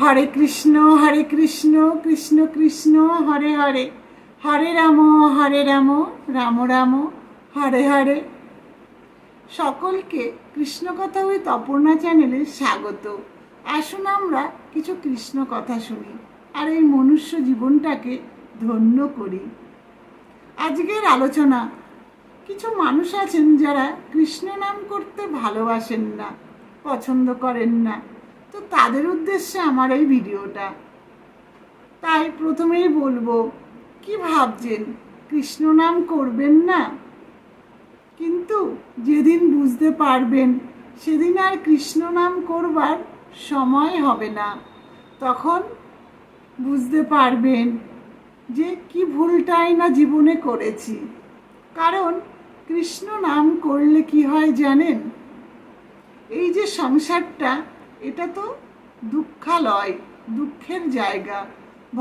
হরে কৃষ্ণ হরে কৃষ্ণ কৃষ্ণ কৃষ্ণ, হরে হরে। হরে রাম হরে রাম রাম রাম, হরে হরে। সকলকে কৃষ্ণ কথা ওই তপর্ণা চ্যানেলে স্বাগত। আসুন আমরা কিছু কৃষ্ণ কথা শুনি আর এই মনুষ্য জীবনটাকে ধন্য করি। আজকের আলোচনা, কিছু মানুষ আছেন যারা কৃষ্ণ নাম করতে ভালোবাসেন না, পছন্দ করেন না। তো তাদের উদ্দেশ্যে আমার এই ভিডিওটা। তাই প্রথমেই বলব, কি ভাবছেন? কৃষ্ণ নাম করবেন না? কিন্তু যেদিন বুঝতে পারবেন, সেদিন আর কৃষ্ণ নাম করবার সময় হবে না। তখন বুঝতে পারবেন যে কি ভুলটাই না জীবনে করেছি। কারণ কৃষ্ণ নাম করলে কি হয় জানেন? এই যে সংসারটা এটা তো দুঃখালয়, দুঃখের জায়গা।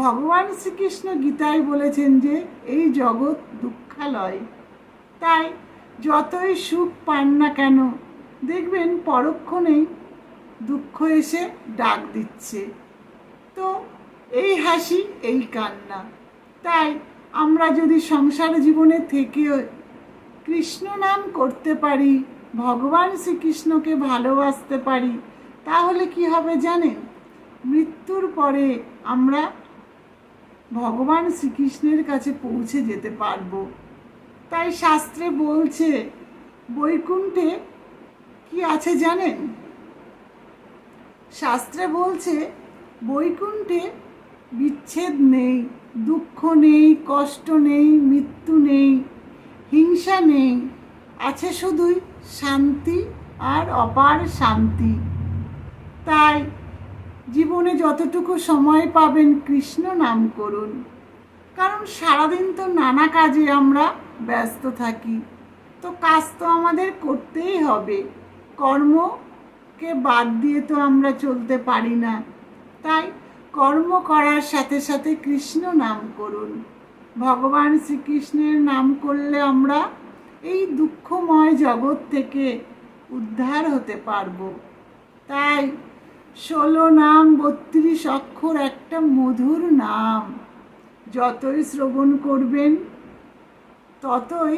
ভগবান শ্রীকৃষ্ণ গীতায় বলেছেন যে, এই জগৎ দুঃখালয়। তাই যতই সুখ পান না কেন, দেখবেন পরক্ষণেই দুঃখ এসে ডাক দিচ্ছে। তো এই হাসি, এই কান্না। তাই আমরা যদি সংসার জীবনে থেকে কৃষ্ণ নাম করতে পারি, ভগবান শ্রীকৃষ্ণকে ভালোবাসতে পারি তাহলে কি হবে জানেন? মৃত্যুর পরে আমরা ভগবান শ্রীকৃষ্ণের কাছে পৌঁছে যেতে পারব। তাই শাস্ত্রে বলছে, বৈকুণ্ঠে কি আছে জানেন? শাস্ত্রে বলছে, বৈকুণ্ঠে বিচ্ছেদ নেই, দুঃখ নেই, কষ্ট নেই, মৃত্যু নেই, হিংসা নেই, আছে শুধুই শান্তি আর অপার শান্তি। তাই জীবনে যতটুকু সময় পাবেন কৃষ্ণ নাম করুন। কারণ সারাদিন তো নানা কাজে আমরা ব্যস্ত থাকি। তো কাজ তো আমাদের করতেই হবে। কর্মকে বাদ দিয়ে তো আমরা চলতে পারি না। তাই কর্ম করার সাথে সাথে কৃষ্ণ নাম করুন। ভগবান শ্রীকৃষ্ণের নাম করলে আমরা এই দুঃখময় জগৎ থেকে উদ্ধার হতে পারব। তাই ষোলো নাম, বত্রিশ অক্ষর, একটা মধুর নাম। যতই শ্রবণ করবেন, ততই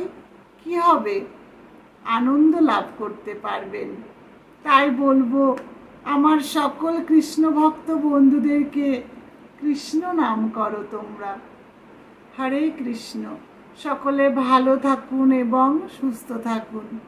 কি হবে? আনন্দ লাভ করতে পারবেন। তাই বলব, আমার সকল কৃষ্ণ ভক্ত বন্ধুদেরকে কৃষ্ণ নাম করো তোমরা। হরে কৃষ্ণ। সকলে ভালো থাকুন এবং সুস্থ থাকুন।